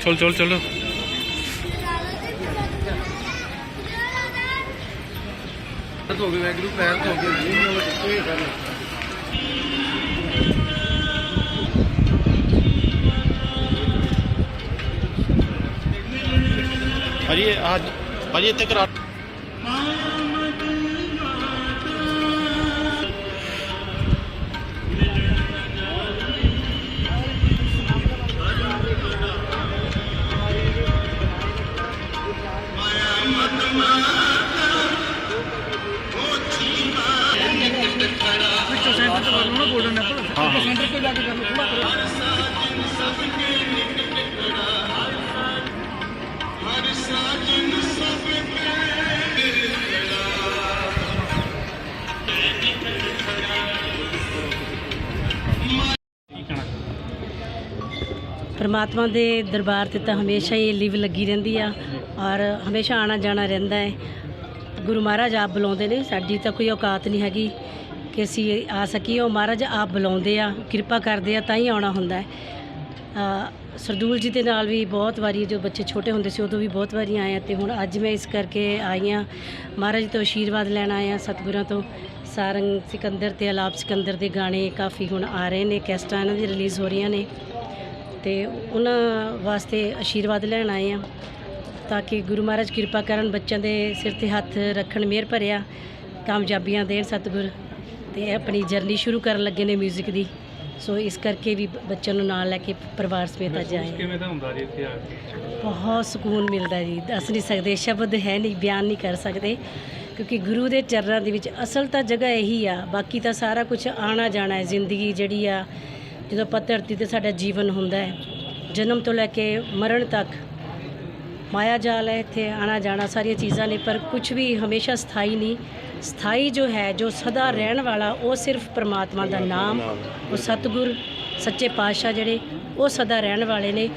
ਚਲ ਚਲ ਚਲ ਧੋ ਕੇ ਵੈਗਰੂ ਪੈਰ ਧੋ ਕੇ ਪਰਮਾਤਮਾ ਦੇ ਦਰਬਾਰ ਤੇ ਤਾਂ ਹਮੇਸ਼ਾ ਹੀ ਲਿਵ ਲੱਗੀ ਰਹਿੰਦੀ ਆ ਔਰ ਹਮੇਸ਼ਾ ਆਣਾ ਜਾਣਾ ਰਹਿੰਦਾ ਹੈ। ਗੁਰੂ ਮਹਾਰਾਜ ਆਪ ਬੁਲਾਉਂਦੇ ਨੇ, ਸਾਡੀ ਤਾਂ ਕੋਈ ਔਕਾਤ ਨਹੀਂ ਹੈਗੀ ਕਿ ਅਸੀਂ ਆ ਸਕੀਏ। ਉਹ ਮਹਾਰਾਜ ਆਪ ਬੁਲਾਉਂਦੇ ਆ, ਕਿਰਪਾ ਕਰਦੇ ਆ ਤਾਂ ਹੀ ਆਉਣਾ ਹੁੰਦਾ ਹੈ। ਸਰਦੂਲ ਜੀ ਦੇ ਨਾਲ ਵੀ ਬਹੁਤ ਵਾਰੀ ਜੋ ਬੱਚੇ ਛੋਟੇ ਹੁੰਦੇ ਸੀ, ਉਦੋਂ ਵੀ ਬਹੁਤ ਵਾਰੀ ਆਏ ਆ ਤੇ ਹੁਣ ਅੱਜ ਮੈਂ ਇਸ ਕਰਕੇ ਆਈ ਹਾਂ। ਮਹਾਰਾਜ ਤੋਂ ਆਸ਼ੀਰਵਾਦ ਲੈਣ ਆਏ ਆ ਸਤਿਗੁਰਾਂ ਤੋਂ। ਸਾਰੰਗ ਸਿਕੰਦਰ ਤੇ ਅਲਾਪ ਸਿਕੰਦਰ ਦੇ ਗਾਣੇ ਕਾਫੀ ਹੁਣ ਆ ਰਹੇ ਨੇ, ਕੈਸਟਾਂ ਇਹਨਾਂ ਦੀ ਰਿਲੀਜ਼ ਹੋ ਰਹੀਆਂ ਨੇ। ਤੇ ਉਹਨਾਂ ਵਾਸਤੇ ਆਸ਼ੀਰਵਾਦ ਲੈਣ ਆਏ ਆ ਤਾਂ ਕਿ ਗੁਰੂ ਮਹਾਰਾਜ ਕਿਰਪਾ ਕਰਨ ਬੱਚਿਆਂ ਦੇ ਸਿਰ ਤੇ ਹੱਥ ਰੱਖਣ ਮਿਹਰ ਭਰਿਆ ਕਾਮਯਾਬੀਆਂ ਦੇਣ ਸਤਿਗੁਰ ਤੇ ਆਪਣੀ ਜਰਨੀ ਸ਼ੁਰੂ ਕਰਨ ਲੱਗੇ ਨੇ 뮤직 ਦੀ। ਸੋ ਇਸ ਕਰਕੇ ਵੀ ਬੱਚਿਆਂ ਨੂੰ ਨਾਲ ਲੈ ਕੇ ਪਰਿਵਾਰ ਸਮੇਤ ਅੱਜ ਆਏ ਹਾਂ। ਕਿਵੇਂ ਦਾ ਹੁੰਦਾ ਜੀ ਇੱਥੇ ਆ ਕੇ? ਬਹੁਤ ਸਕੂਨ ਮਿਲਦਾ ਜੀ। ਦੱਸ ਨਹੀਂ ਸਕਦੇ ਸ਼ਬਦ ਹੈ ਨਹੀਂ ਬਿਆਨ ਨਹੀਂ ਕਰ ਸਕਦੇ। ਕਿਉਂਕਿ ਗੁਰੂ ਦੇ ਚਰਨਾਂ ਦੇ ਵਿੱਚ ਅਸਲ ਤਾਂ ਜਗ੍ਹਾ ਇਹੀ ਆ ਬਾਕੀ ਤਾਂ ਸਾਰਾ ਕੁਝ ਆਣਾ ਜਾਣਾ ਹੈ ਜ਼ਿੰਦਗੀ ਜਿਹੜੀ ਆ ਜਦੋਂ ਆਪਾਂ ਧਰਤੀ ਤੇ ਸਾਡਾ ਜੀਵਨ ਹੁੰਦਾ ਹੈ, ਜਨਮ ਤੋਂ ਲੈ ਕੇ ਮਰਨ ਤੱਕ, ਮਾਇਆ ਜਾਲ ਹੈ, ਇੱਥੇ ਆਣਾ ਜਾਣਾ ਸਾਰੀਆਂ ਚੀਜ਼ਾਂ ਨੇ, ਪਰ ਕੁਝ ਵੀ ਹਮੇਸ਼ਾ ਸਥਾਈ ਨਹੀਂ। ਸਥਾਈ ਜੋ ਹੈ, ਜੋ ਸਦਾ ਰਹਿਣ ਵਾਲਾ, ਉਹ ਸਿਰਫ ਪ੍ਰਮਾਤਮਾ ਦਾ ਨਾਮ, ਉਹ ਸਤਿਗੁਰ, ਸੱਚੇ ਪਾਤਸ਼ਾਹ ਜਿਹੜੇ, ਉਹ ਸਦਾ ਰਹਿਣ ਵਾਲੇ ਨੇ।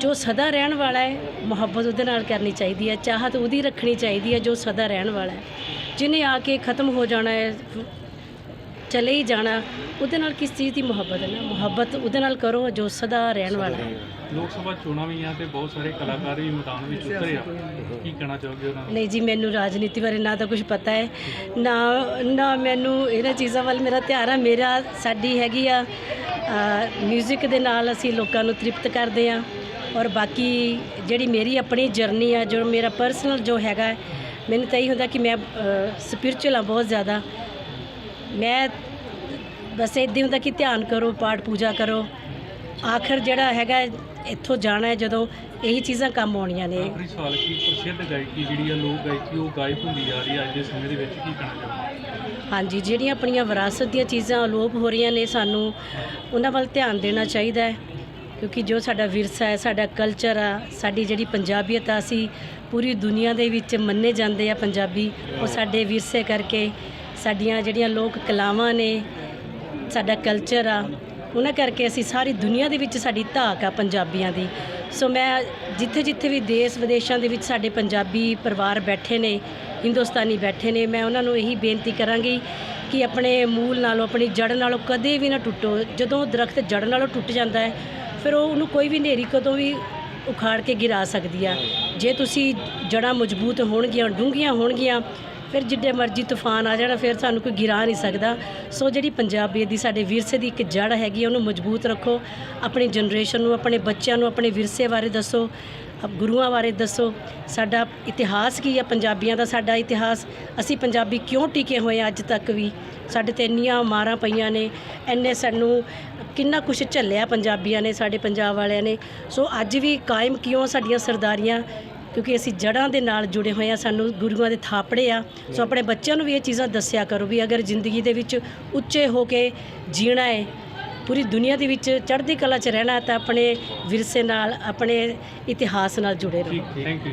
ਜੋ ਸਦਾ ਰਹਿਣ ਵਾਲਾ ਹੈ, ਮੁਹੱਬਤ ਉਹਦੇ ਨਾਲ ਕਰਨੀ ਚਾਹੀਦੀ ਹੈ, ਚਾਹਤ ਉਹਦੀ ਰੱਖਣੀ ਚਾਹੀਦੀ ਹੈ, ਜੋ ਸਦਾ ਰਹਿਣ ਵਾਲਾ ਹੈ। ਜਿਹਨੇ ਆ ਕੇ ਖਤਮ ਹੋ ਜਾਣਾ ਹੈ ਚਲੇ ਹੀ ਜਾਣਾ ਉਹਦੇ ਨਾਲ ਕਿਸ ਚੀਜ਼ ਦੀ ਮੁਹੱਬਤ ਹੈ ਨਾ? ਮੁਹੱਬਤ ਉਹਦੇ ਨਾਲ ਕਰੋ ਜੋ ਸਦਾ ਰਹਿਣ ਵਾਲਾ ਹੈ। ਲੋਕ ਸਭਾ ਚੋਣਾਂ ਵੀ ਆ ਤੇ ਬਹੁਤ ਸਾਰੇ ਕਲਾਕਾਰ ਵੀ ਮੈਦਾਨ ਵਿੱਚ ਉਤਰੇ ਆ। ਕੀ ਕਹਿਣਾ ਚਾਹੋਗੇ ਉਹਨਾਂ ਨੂੰ? ਨਹੀਂ ਜੀ ਮੈਨੂੰ ਰਾਜਨੀਤੀ ਬਾਰੇ ਨਾ ਤਾਂ ਕੁਝ ਪਤਾ ਹੈ। ਨਾ ਨਾ ਮੈਨੂੰ ਇਹਨਾਂ ਚੀਜ਼ਾਂ ਵੱਲ ਮੇਰਾ ਧਿਆਨ ਆ। ਮੇਰਾ ਸਾਡੀ ਹੈਗੀ ਆ 뮤직 ਦੇ ਨਾਲ ਅਸੀਂ ਲੋਕਾਂ ਨੂੰ ਤ੍ਰਿਪਤ ਕਰਦੇ ਆ। ਔਰ ਬਾਕੀ ਜਿਹੜੀ ਮੇਰੀ ਆਪਣੀ ਜਰਨੀ ਆ ਜੋ ਮੇਰਾ ਪਰਸਨਲ ਜੋ ਹੈਗਾ ਮੈਨੂੰ ਤਾਂ ਇਹ ਹੁੰਦਾ ਕਿ ਮੈਂ ਸਪਿਰਚੁਅਲ ਆ ਬਹੁਤ ਜ਼ਿਆਦਾ। ਮੈਂ ਬਸ ਇੱਦਾਂ ਹੁੰਦਾ ਕਿ ਧਿਆਨ ਕਰੋ ਪਾਠ ਪੂਜਾ ਕਰੋ। ਆਖਰ ਜਿਹੜਾ ਹੈਗਾ ਇੱਥੋਂ ਜਾਣਾ ਹੈ ਜਦੋਂ ਇਹੀ ਚੀਜ਼ਾਂ ਕੰਮ ਆਉਣੀਆਂ ਨੇ। ਆਖਰੀ ਸਵਾਲ ਕੀ ਪ੍ਰਸਿੱਧ ਗਾਇਕੀ ਜਿਹੜੀ ਆ ਲੋਕ ਗਾਇਕੀ ਉਹ ਗਾਇਬ ਹੁੰਦੀ ਜਾ ਰਹੀ ਹੈ ਅੱਜ ਦੇ ਸਮੇਂ ਦੇ ਵਿੱਚ ਕੀ ਕਹਿਣਾ ਚਾਹੋਗੇ? ਹਾਂਜੀ ਜਿਹੜੀਆਂ ਆਪਣੀਆਂ ਵਿਰਾਸਤ ਦੀਆਂ ਚੀਜ਼ਾਂ ਅਲੋਪ ਹੋ ਰਹੀਆਂ ਨੇ ਸਾਨੂੰ ਉਹਨਾਂ ਵੱਲ ਧਿਆਨ ਦੇਣਾ ਚਾਹੀਦਾ ਹੈ। ਕਿਉਂਕਿ ਜੋ ਸਾਡਾ ਵਿਰਸਾ ਹੈ ਸਾਡਾ ਕਲਚਰ ਆ ਸਾਡੀ ਜਿਹੜੀ ਪੰਜਾਬੀਅਤ ਆ ਅਸੀਂ ਪੂਰੀ ਦੁਨੀਆ ਦੇ ਵਿੱਚ ਮੰਨੇ ਜਾਂਦੇ ਆ ਪੰਜਾਬੀ ਉਹ ਸਾਡੇ ਵਿਰਸੇ ਕਰਕੇ। ਸਾਡੀਆਂ ਜਿਹੜੀਆਂ ਲੋਕ ਕਲਾਵਾਂ ਨੇ, ਸਾਡਾ ਕਲਚਰ ਆ, ਉਹਨਾਂ ਕਰਕੇ ਅਸੀਂ ਸਾਰੀ ਦੁਨੀਆ ਦੇ ਵਿੱਚ ਸਾਡੀ ਧਾਕ ਆ ਪੰਜਾਬੀਆਂ ਦੀ। ਸੋ ਮੈਂ ਜਿੱਥੇ ਜਿੱਥੇ ਵੀ ਦੇਸ਼ ਵਿਦੇਸ਼ਾਂ ਦੇ ਵਿੱਚ ਸਾਡੇ ਪੰਜਾਬੀ ਪਰਿਵਾਰ ਬੈਠੇ ਨੇ, ਹਿੰਦੁਸਤਾਨੀ ਬੈਠੇ ਨੇ, ਮੈਂ ਉਹਨਾਂ ਨੂੰ ਇਹੀ ਬੇਨਤੀ ਕਰਾਂਗੀ ਕਿ ਆਪਣੇ ਮੂਲ ਨਾਲੋਂ, ਆਪਣੀ ਜੜ ਨਾਲੋਂ ਕਦੇ ਵੀ ਨਾ ਟੁੱਟੋ। ਜਦੋਂ ਦਰਖਤ ਜੜ ਨਾਲੋਂ ਟੁੱਟ ਜਾਂਦਾ ਹੈ, ਫਿਰ ਉਹ ਉਹਨੂੰ ਕੋਈ ਵੀ ਹਨੇਰੀ ਕਦੋਂ ਵੀ ਉਖਾੜ ਕੇ ਗਿਰਾ ਸਕਦੀ ਆ। ਜੇ ਤੁਸੀਂ ਜੜਾਂ ਮਜ਼ਬੂਤ ਹੋਣਗੀਆਂ, ਡੂੰਘੀਆਂ ਹੋਣਗੀਆਂ ਫਿਰ ਜਿੱਡੇ ਮਰਜ਼ੀ ਤੂਫਾਨ ਆ ਜਾਣਾ ਫਿਰ ਸਾਨੂੰ ਕੋਈ ਗਿਰਾ ਨਹੀਂ ਸਕਦਾ। ਸੋ ਜਿਹੜੀ ਪੰਜਾਬੀ ਦੀ ਸਾਡੇ ਵਿਰਸੇ ਦੀ ਇੱਕ ਜੜ ਹੈਗੀ ਆ, ਉਹਨੂੰ ਮਜ਼ਬੂਤ ਰੱਖੋ। ਆਪਣੀ ਜਨਰੇਸ਼ਨ ਨੂੰ ਆਪਣੇ ਬੱਚਿਆਂ ਨੂੰ ਆਪਣੇ ਵਿਰਸੇ ਬਾਰੇ ਦੱਸੋ। ਗੁਰੂਆਂ ਬਾਰੇ ਦੱਸੋ। ਸਾਡਾ ਇਤਿਹਾਸ ਕੀ ਆ ਪੰਜਾਬੀਆਂ ਦਾ? ਸਾਡਾ ਇਤਿਹਾਸ ਅਸੀਂ ਪੰਜਾਬੀ ਕਿਉਂ ਟਿਕੇ ਹੋਏ ਆ ਅੱਜ ਤੱਕ ਵੀ? ਸਾਡੇ ਤੇ ਇੰਨੀਆਂ ਮਾਰਾਂ ਪਈਆਂ ਨੇ। ਐਨੇ ਸਾਨੂੰ ਕਿੰਨਾ ਕੁਛ ਝੱਲਿਆ ਪੰਜਾਬੀਆਂ ਨੇ ਸਾਡੇ ਪੰਜਾਬ ਵਾਲਿਆਂ ਨੇ। ਸੋ ਅੱਜ ਵੀ ਕਾਇਮ ਕਿਉਂ ਸਾਡੀਆਂ ਸਰਦਾਰੀਆਂ? ਕਿਉਂਕਿ ਅਸੀਂ ਜੜ੍ਹਾਂ ਦੇ ਨਾਲ ਜੁੜੇ ਹੋਏ ਆ, ਸਾਨੂੰ ਗੁਰੂਆਂ ਦੇ ਥਾਪੜੇ ਆ। ਸੋ ਆਪਣੇ ਬੱਚਿਆਂ ਨੂੰ ਵੀ ਇਹ ਚੀਜ਼ਾਂ ਦੱਸਿਆ ਕਰੋ ਵੀ ਅਗਰ ਜ਼ਿੰਦਗੀ ਦੇ ਵਿੱਚ ਉੱਚੇ ਹੋ ਕੇ ਜੀਣਾ ਹੈ, ਪੂਰੀ ਦੁਨੀਆ ਦੇ ਵਿੱਚ ਚੜ੍ਹਦੀ ਕਲਾ 'ਚ ਰਹਿਣਾ ਤਾਂ ਆਪਣੇ ਵਿਰਸੇ ਨਾਲ, ਆਪਣੇ ਇਤਿਹਾਸ ਨਾਲ ਜੁੜੇ ਰਹੋ। Thank you